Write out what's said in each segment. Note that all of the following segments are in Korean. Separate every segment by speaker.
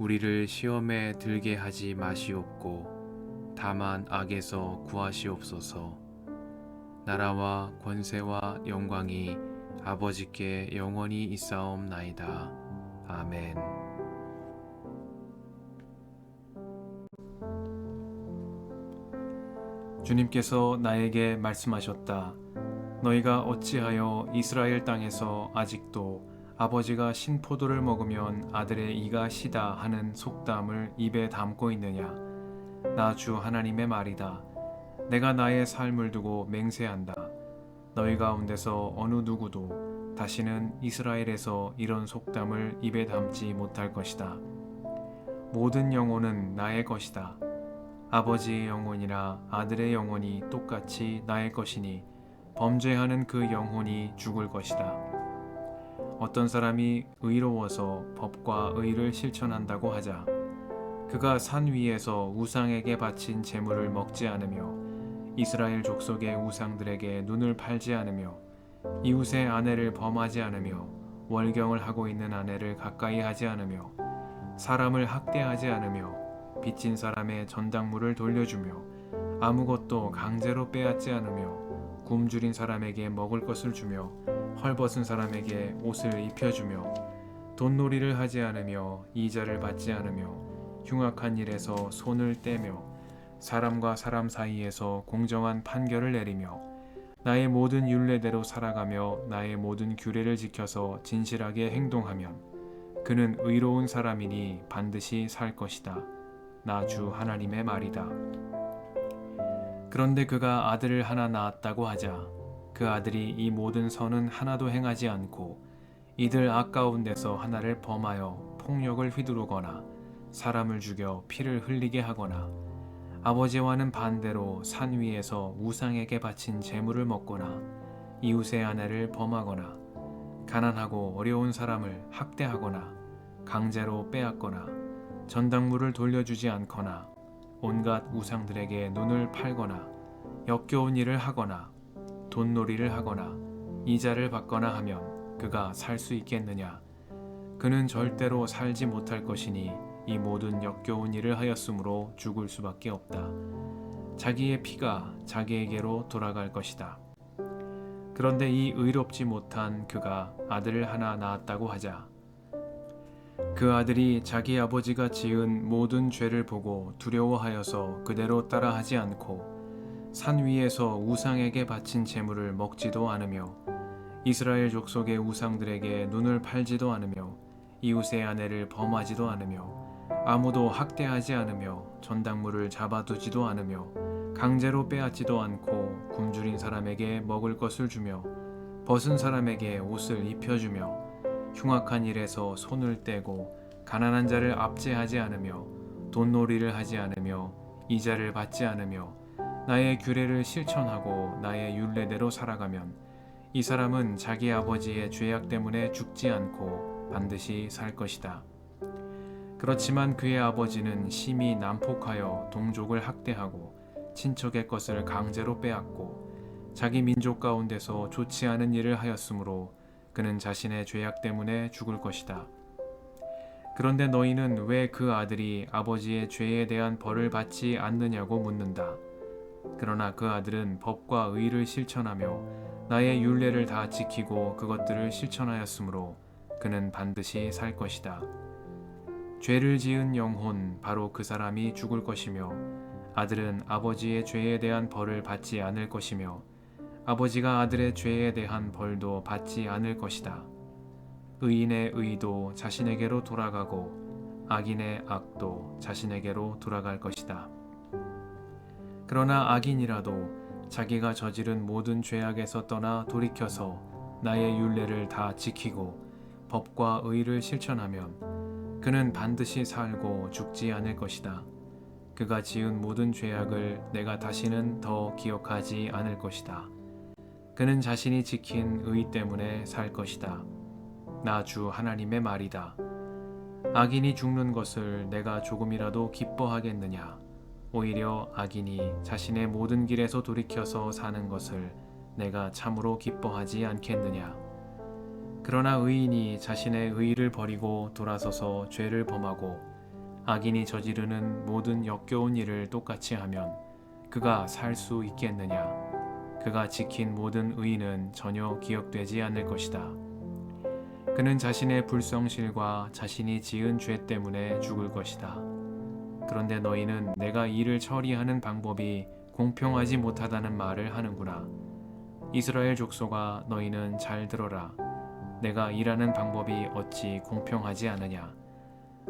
Speaker 1: 우리를 시험에 들게 하지 마시옵고 다만 악에서 구하시옵소서. 나라와 권세와 영광이 아버지께 영원히 있사옵나이다. 아멘.
Speaker 2: 주님께서 나에게 말씀하셨다. 너희가 어찌하여 이스라엘 땅에서 아직도 아버지가 신포도를 먹으면 아들의 이가 시다 하는 속담을 입에 담고 있느냐? 나 주 하나님의 말이다. 내가 나의 삶을 두고 맹세한다. 너희 가운데서 어느 누구도 다시는 이스라엘에서 이런 속담을 입에 담지 못할 것이다. 모든 영혼은 나의 것이다. 아버지의 영혼이나 아들의 영혼이 똑같이 나의 것이니 범죄하는 그 영혼이 죽을 것이다. 어떤 사람이 의로워서 법과 의를 실천한다고 하자. 그가 산 위에서 우상에게 바친 재물을 먹지 않으며 이스라엘 족속의 우상들에게 눈을 팔지 않으며 이웃의 아내를 범하지 않으며 월경을 하고 있는 아내를 가까이 하지 않으며 사람을 학대하지 않으며 빚진 사람의 전당물을 돌려주며 아무것도 강제로 빼앗지 않으며 굶주린 사람에게 먹을 것을 주며 헐벗은 사람에게 옷을 입혀주며 돈놀이를 하지 않으며 이자를 받지 않으며 흉악한 일에서 손을 떼며 사람과 사람 사이에서 공정한 판결을 내리며 나의 모든 윤례대로 살아가며 나의 모든 규례를 지켜서 진실하게 행동하면 그는 의로운 사람이니 반드시 살 것이다. 나 주 하나님의 말이다. 그런데 그가 아들을 하나 낳았다고 하자 그 아들이 이 모든 선은 하나도 행하지 않고 이들 아까운 데서 하나를 범하여 폭력을 휘두르거나 사람을 죽여 피를 흘리게 하거나 아버지와는 반대로 산 위에서 우상에게 바친 재물을 먹거나 이웃의 아내를 범하거나 가난하고 어려운 사람을 학대하거나 강제로 빼앗거나 전당물을 돌려주지 않거나 온갖 우상들에게 눈을 팔거나 역겨운 일을 하거나 돈놀이를 하거나 이자를 받거나 하면 그가 살 수 있겠느냐? 그는 절대로 살지 못할 것이니 이 모든 역겨운 일을 하였으므로 죽을 수밖에 없다. 자기의 피가 자기에게로 돌아갈 것이다. 그런데 이 의롭지 못한 그가 아들을 하나 낳았다고 하자. 그 아들이 자기 아버지가 지은 모든 죄를 보고 두려워하여서 그대로 따라하지 않고 산 위에서 우상에게 바친 재물을 먹지도 않으며 이스라엘 족속의 우상들에게 눈을 팔지도 않으며 이웃의 아내를 범하지도 않으며 아무도 학대하지 않으며 전당물을 잡아두지도 않으며 강제로 빼앗지도 않고 굶주린 사람에게 먹을 것을 주며 벗은 사람에게 옷을 입혀주며 흉악한 일에서 손을 떼고 가난한 자를 압제하지 않으며 돈놀이를 하지 않으며 이자를 받지 않으며 나의 규례를 실천하고 나의 율례대로 살아가면 이 사람은 자기 아버지의 죄악 때문에 죽지 않고 반드시 살 것이다. 그렇지만 그의 아버지는 심히 난폭하여 동족을 학대하고 친척의 것을 강제로 빼앗고 자기 민족 가운데서 좋지 않은 일을 하였으므로 그는 자신의 죄악 때문에 죽을 것이다. 그런데 너희는 왜 그 아들이 아버지의 죄에 대한 벌을 받지 않느냐고 묻는다. 그러나 그 아들은 법과 의를 실천하며 나의 율례를 다 지키고 그것들을 실천하였으므로 그는 반드시 살 것이다. 죄를 지은 영혼 바로 그 사람이 죽을 것이며 아들은 아버지의 죄에 대한 벌을 받지 않을 것이며 아버지가 아들의 죄에 대한 벌도 받지 않을 것이다. 의인의 의도 자신에게로 돌아가고 악인의 악도 자신에게로 돌아갈 것이다. 그러나 악인이라도 자기가 저지른 모든 죄악에서 떠나 돌이켜서 나의 율례를 다 지키고 법과 의를 실천하면 그는 반드시 살고 죽지 않을 것이다. 그가 지은 모든 죄악을 내가 다시는 더 기억하지 않을 것이다. 그는 자신이 지킨 의 때문에 살 것이다. 나 주 하나님의 말이다. 악인이 죽는 것을 내가 조금이라도 기뻐하겠느냐? 오히려 악인이 자신의 모든 길에서 돌이켜서 사는 것을 내가 참으로 기뻐하지 않겠느냐? 그러나 의인이 자신의 의를 버리고 돌아서서 죄를 범하고 악인이 저지르는 모든 역겨운 일을 똑같이 하면 그가 살 수 있겠느냐? 그가 지킨 모든 의는 전혀 기억되지 않을 것이다. 그는 자신의 불성실과 자신이 지은 죄 때문에 죽을 것이다. 그런데 너희는 내가 일을 처리하는 방법이 공평하지 못하다는 말을 하는구나. 이스라엘 족속아 너희는 잘 들어라. 내가 일하는 방법이 어찌 공평하지 않으냐?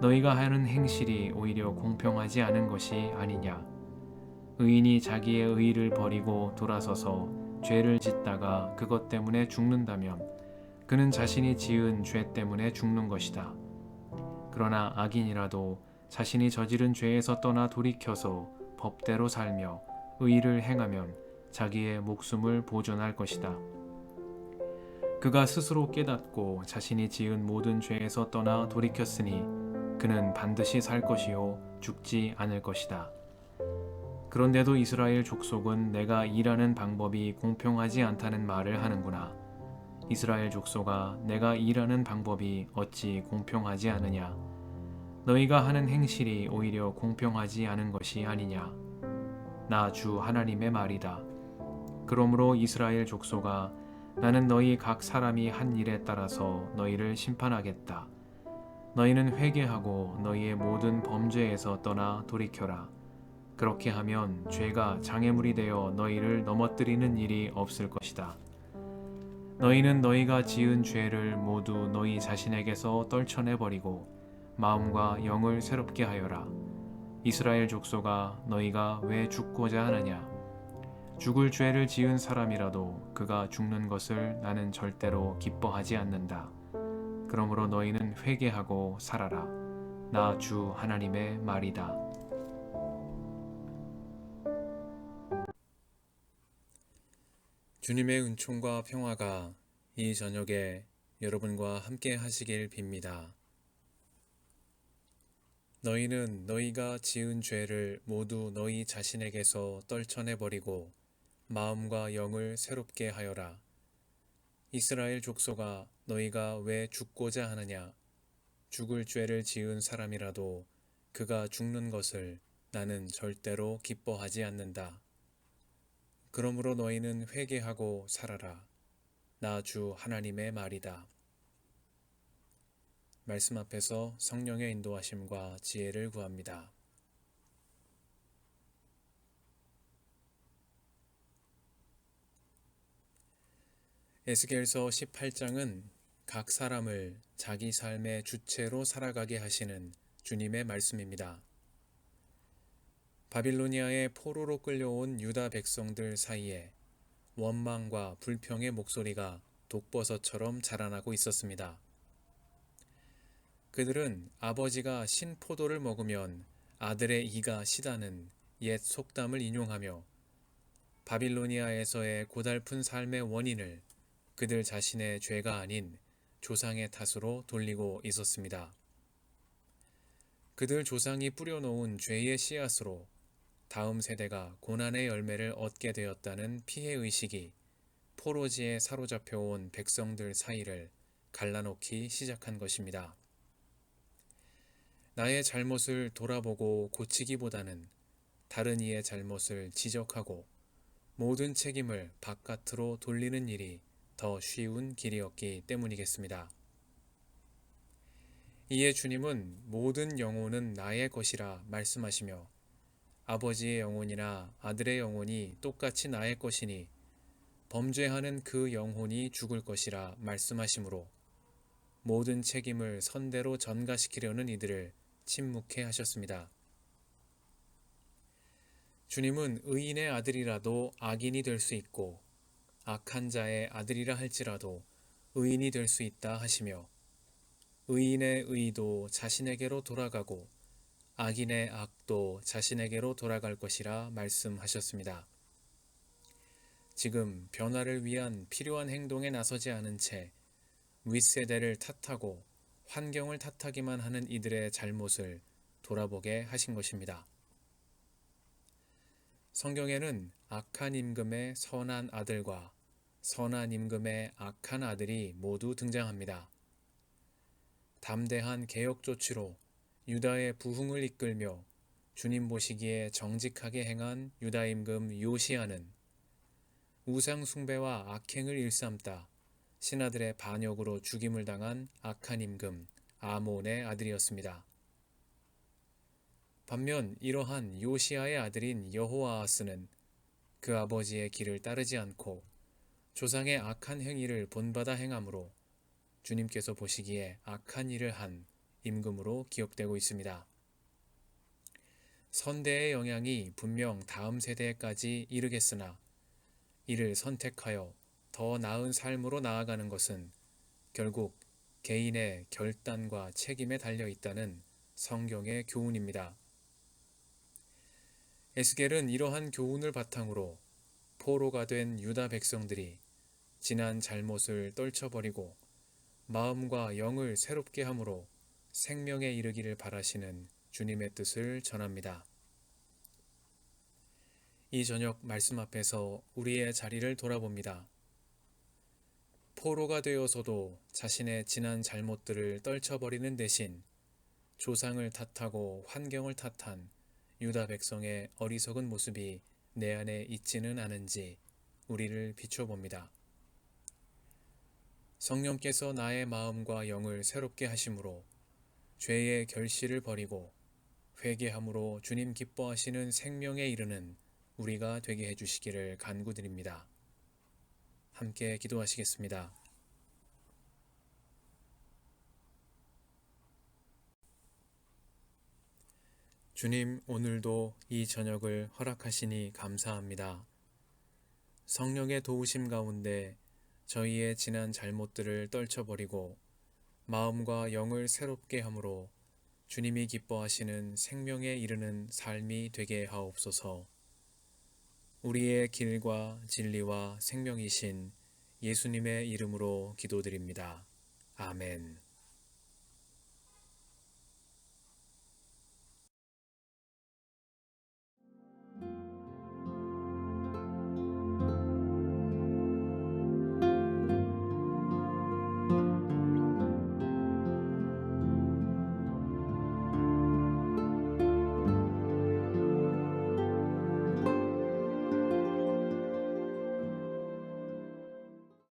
Speaker 2: 너희가 하는 행실이 오히려 공평하지 않은 것이 아니냐? 의인이 자기의 의를 버리고 돌아서서 죄를 짓다가 그것 때문에 죽는다면 그는 자신이 지은 죄 때문에 죽는 것이다. 그러나 악인이라도 자신이 저지른 죄에서 떠나 돌이켜서 법대로 살며 의를 행하면 자기의 목숨을 보존할 것이다. 그가 스스로 깨닫고 자신이 지은 모든 죄에서 떠나 돌이켰으니 그는 반드시 살 것이요 죽지 않을 것이다. 그런데도 이스라엘 족속은 내가 일하는 방법이 공평하지 않다는 말을 하는구나. 이스라엘 족속아 내가 일하는 방법이 어찌 공평하지 않으냐? 너희가 하는 행실이 오히려 공평하지 않은 것이 아니냐? 나 주 하나님의 말이다. 그러므로 이스라엘 족속아 나는 너희 각 사람이 한 일에 따라서 너희를 심판하겠다. 너희는 회개하고 너희의 모든 범죄에서 떠나 돌이켜라. 그렇게 하면 죄가 장애물이 되어 너희를 넘어뜨리는 일이 없을 것이다. 너희는 너희가 지은 죄를 모두 너희 자신에게서 떨쳐내 버리고 마음과 영을 새롭게 하여라. 이스라엘 족속아 너희가 왜 죽고자 하느냐? 죽을 죄를 지은 사람이라도 그가 죽는 것을 나는 절대로 기뻐하지 않는다. 그러므로 너희는 회개하고 살아라. 나 주 하나님의 말이다.
Speaker 1: 주님의 은총과 평화가 이 저녁에 여러분과 함께 하시길 빕니다. 너희는 너희가 지은 죄를 모두 너희 자신에게서 떨쳐내 버리고 마음과 영을 새롭게 하여라. 이스라엘 족속아 너희가 왜 죽고자 하느냐? 죽을 죄를 지은 사람이라도 그가 죽는 것을 나는 절대로 기뻐하지 않는다. 그러므로 너희는 회개하고 살아라. 나 주 하나님의 말이다. 말씀 앞에서 성령의 인도하심과 지혜를 구합니다. 에스겔서 18장은 각 사람을 자기 삶의 주체로 살아가게 하시는 주님의 말씀입니다. 바빌로니아의 포로로 끌려온 유다 백성들 사이에 원망과 불평의 목소리가 독버섯처럼 자라나고 있었습니다. 그들은 아버지가 신포도를 먹으면 아들의 이가 시다는 옛 속담을 인용하며 바빌로니아에서의 고달픈 삶의 원인을 그들 자신의 죄가 아닌 조상의 탓으로 돌리고 있었습니다. 그들 조상이 뿌려놓은 죄의 씨앗으로 다음 세대가 고난의 열매를 얻게 되었다는 피해의식이 포로지에 사로잡혀 온 백성들 사이를 갈라놓기 시작한 것입니다. 나의 잘못을 돌아보고 고치기보다는 다른 이의 잘못을 지적하고 모든 책임을 바깥으로 돌리는 일이 더 쉬운 길이었기 때문이겠습니다. 이에 주님은 모든 영혼은 나의 것이라 말씀하시며 아버지의 영혼이나 아들의 영혼이 똑같이 나의 것이니 범죄하는 그 영혼이 죽을 것이라 말씀하시므로 모든 책임을 선대로 전가시키려는 이들을 침묵해 하셨습니다. 주님은 의인의 아들이라도 악인이 될 수 있고 악한 자의 아들이라 할지라도 의인이 될 수 있다 하시며 의인의 의도 자신에게로 돌아가고 악인의 악도 자신에게로 돌아갈 것이라 말씀하셨습니다. 지금 변화를 위한 필요한 행동에 나서지 않은 채 윗세대를 탓하고 환경을 탓하기만 하는 이들의 잘못을 돌아보게 하신 것입니다. 성경에는 악한 임금의 선한 아들과 선한 임금의 악한 아들이 모두 등장합니다. 담대한 개혁 조치로 유다의 부흥을 이끌며 주님 보시기에 정직하게 행한 유다 임금 요시아는 우상 숭배와 악행을 일삼다 신하들의 반역으로 죽임을 당한 악한 임금 아몬의 아들이었습니다. 반면 이러한 요시아의 아들인 여호아하스는 그 아버지의 길을 따르지 않고 조상의 악한 행위를 본받아 행함으로 주님께서 보시기에 악한 일을 한 임금으로 기억되고 있습니다. 선대의 영향이 분명 다음 세대까지 이르겠으나 이를 선택하여 더 나은 삶으로 나아가는 것은 결국 개인의 결단과 책임에 달려 있다는 성경의 교훈입니다. 에스겔은 이러한 교훈을 바탕으로 포로가 된 유다 백성들이 지난 잘못을 떨쳐버리고 마음과 영을 새롭게 함으로 생명에 이르기를 바라시는 주님의 뜻을 전합니다. 이 저녁 말씀 앞에서 우리의 자리를 돌아봅니다. 포로가 되어서도 자신의 지난 잘못들을 떨쳐버리는 대신 조상을 탓하고 환경을 탓한 유다 백성의 어리석은 모습이 내 안에 있지는 않은지 우리를 비춰봅니다. 성령께서 나의 마음과 영을 새롭게 하심으로 죄의 결실을 버리고 회개함으로 주님 기뻐하시는 생명에 이르는 우리가 되게 해주시기를 간구드립니다. 함께 기도하시겠습니다. 주님, 오늘도 이 저녁을 허락하시니 감사합니다. 성령의 도우심 가운데 저희의 지난 잘못들을 떨쳐버리고 마음과 영을 새롭게 함으로 주님이 기뻐하시는 생명에 이르는 삶이 되게 하옵소서. 우리의 길과 진리와 생명이신 예수님의 이름으로 기도드립니다. 아멘.